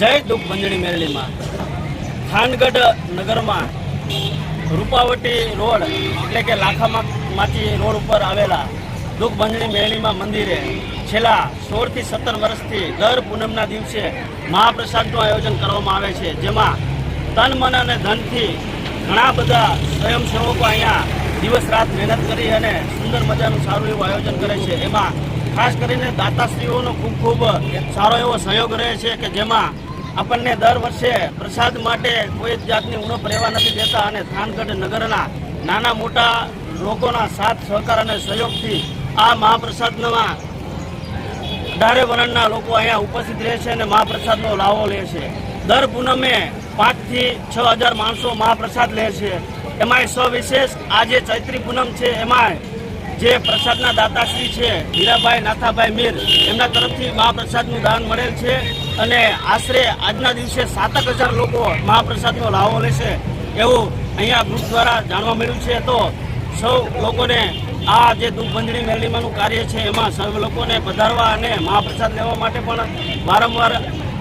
જય દુઃખ બંજણી મેરડીમાં. થાનગઢ નગરમાં રૂપાવટી રોડ, એટલે કે લાખામાંથી રોડ ઉપર આવેલા દુઃખ બંજણી મેરડીમાં મંદિરે છેલ્લા સોળથી સત્તર વર્ષથી દર પૂનમના દિવસે મહાપ્રસાદનું આયોજન કરવામાં આવે છે. જેમાં તન, મન અને ધનથી ઘણા બધા સ્વયંસેવકો અહીંયા દિવસ રાત મહેનત કરી અને સુંદર મજાનું સારું એવું આયોજન કરે છે. એમાં ખાસ કરીને દાતાશ્રીઓનો ખૂબ ખૂબ સારો એવો સહયોગ રહે છે કે જેમાં આપણને દર વર્ષે પ્રસાદ માટે કોઈ જાતની ઉણપ રહેવા નથી દેતા અને થાનગઢ નગરના નાના મોટા લોકોના સાથ, સહકાર અને સહયોગથી આ મહાપ્રસાદમાં અઢારે વર્ણના લોકો અહીંયા ઉપસ્થિત રહે છે અને મહાપ્રસાદનો લાવો લે છે. દર પૂનમે પાંચથી છ હજાર માણસો મહાપ્રસાદ લે છે. એમાંય સવિશેષ આજે ચૈત્રી પૂનમ છે, એમાંય જે પ્રસાદના દાતાશ્રી છે, હીરાભાઈ, નાથાભાઈ મીર, એમના તરફથી મહાપ્રસાદનું દાન મળેલ છે. અને આશરે આજના દિવસે સાતક હજાર લોકો મહાપ્રસાદનો લાવો લેશે એવું અહીંયા ગ્રુપ દ્વારા જાણવા મળ્યું છે. તો સૌ લોકોને આ જે દુઃખભંજણી બંધણી કાર્ય છે, એમાં સૌ લોકોને પધારવા અને મહાપ્રસાદ લેવા માટે પણ વારંવાર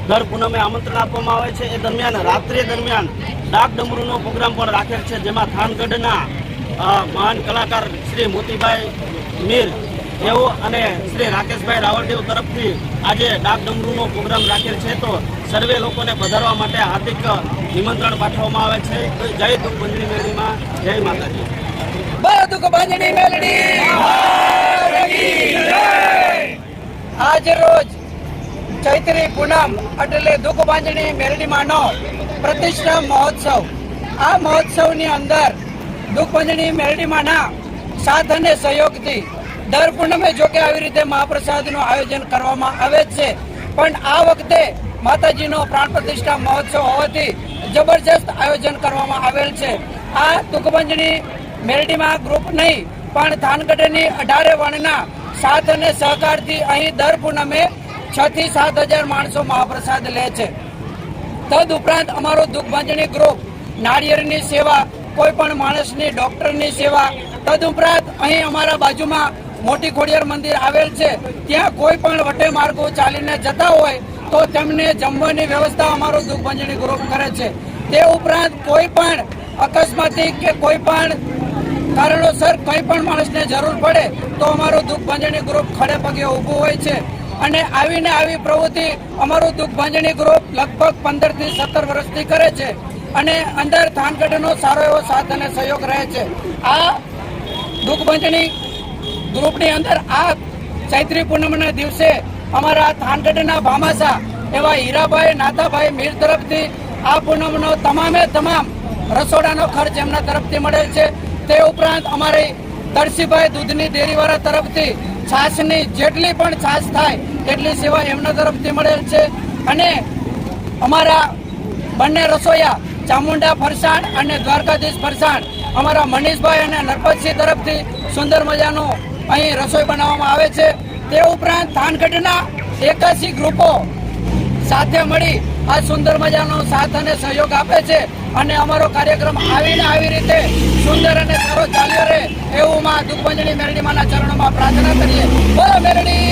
દર પૂનમે આમંત્રણ આપવામાં આવે છે. એ દરમિયાન રાત્રિ દરમિયાન ડાક ડમરૂનો પ્રોગ્રામ પણ રાખેલ છે, જેમાં થાનગઢના મહાન કલાકાર શ્રી મોતીભાઈ મીર તેઓ અને શ્રી રાકેશભાઈ રાવળદેવ તરફથી આજે ડાક ડમરૂનો પ્રોગ્રામ રાખેલ છે તો સર્વે લોકોને પધારવા માટે હાર્દિક નિમંત્રણ પાઠવવામાં આવે છે. જય દુઃખ બંધણી મેળીમાં. જય માતાજી. બદુક બાંધણી આજ રોજ ચૈત્રી પૂનમ એટલે દુઃખ બાંધણી મેલડીમાંનો પ્રતિષ્ઠા મહોત્સવ. આ મહોત્સવની અંદર દુઃખ બાંધણી મેળડીમાંના સાથ અને સહયોગથી દર પૂનમે જો કે આવી રીતે મહાપ્રસાદનું આયોજન કરવામાં આવે છે. પણ આ વખતે માતાજીનો પ્રાણ પ્રતિષ્ઠા મહોત્સવ હોવાથી જબરજસ્ત આયોજન કરવામાં આવેલ છે. આ તુકબંજની મેરડીમાં ગ્રુપ નહીં, પણ થાનગઢની અઢારે વણના સાથ અને સહકારથી અહીં દર પૂનમે છ થી સાત હજાર માણસો મહાપ્રસાદ લે છે. તદ ઉપરાંત અમારો દુઃખભંજણી ગ્રુપ નાળિયેરની સેવા, કોઈ પણ માણસની ડોક્ટરની સેવા, તદ ઉપરાંત અહીં અમારા બાજુમાં મોટી ખોડિયાર મંદિર આવેલ છે. ત્યાં કોઈ પણ વટે માર્ગો ચાલીને જતા હોય તો તેમને જમવાની વ્યવસ્થા અમારો દુઃખ ભાંજણી ગ્રુપ કરે છે. તે ઉપરાંત કોઈ પણ અકસ્માતી કે કોઈ પણ કારણોસર કોઈ પણ માણસને જરૂર પડે તો અમારું દુઃખ ભાંજણી ગ્રુપ ખડે પગે ઊભું હોય છે. અને આવીને આવી પ્રવૃત્તિ અમારું દુઃખ ભાંજણી ગ્રુપ લગભગ પંદરથી સત્તર વર્ષથી કરે છે. અને અંદર થાનગઢનો સારો એવો સાથ અને સહયોગ રહે છે. આ દુઃખ ભાંજણી ગ્રુપની અંદર આ ચૈત્રી પૂનમના દિવસે અમારા થાનગઢના ભામાસા એવા હીરાભાઈ, નાથાભાઈ મીર તરફથી આ પૂનમનો તમામે તમામ રસોડાનો ખર્ચ એમના તરફથી મળેલ છે. તે ઉપરાંત અમારી તરસીભાઈ દૂધની ડેરીવાળા તરફથી છાશની જેટલી પણ છાશ થાય એટલી સેવા એમના તરફથી મળેલ છે. અને અમારા બંને રસોઈયા ચામુંડા ફરસાણ અને દ્વારકાધીશ ફરસાણ અમારા મનીષભાઈ અને નરપતસિંહ તરફથી સુંદર મજાનું અહીં રસોઈ બનાવવામાં આવે છે તે ઉપરાંત થાનગઢના એકાસી ગ્રુપો સાથે મળી આ સુંદર મજાનો સાથ અને સહયોગ આપે છે અને અમારો કાર્યક્રમ આવીને આવી રીતે સુંદર અને સારો ચાલ્યો રહે એવું માં દુઃખભંજણી મેરડીમાના ચરણોમાં પ્રાર્થના કરીએ બોલો મેરડી.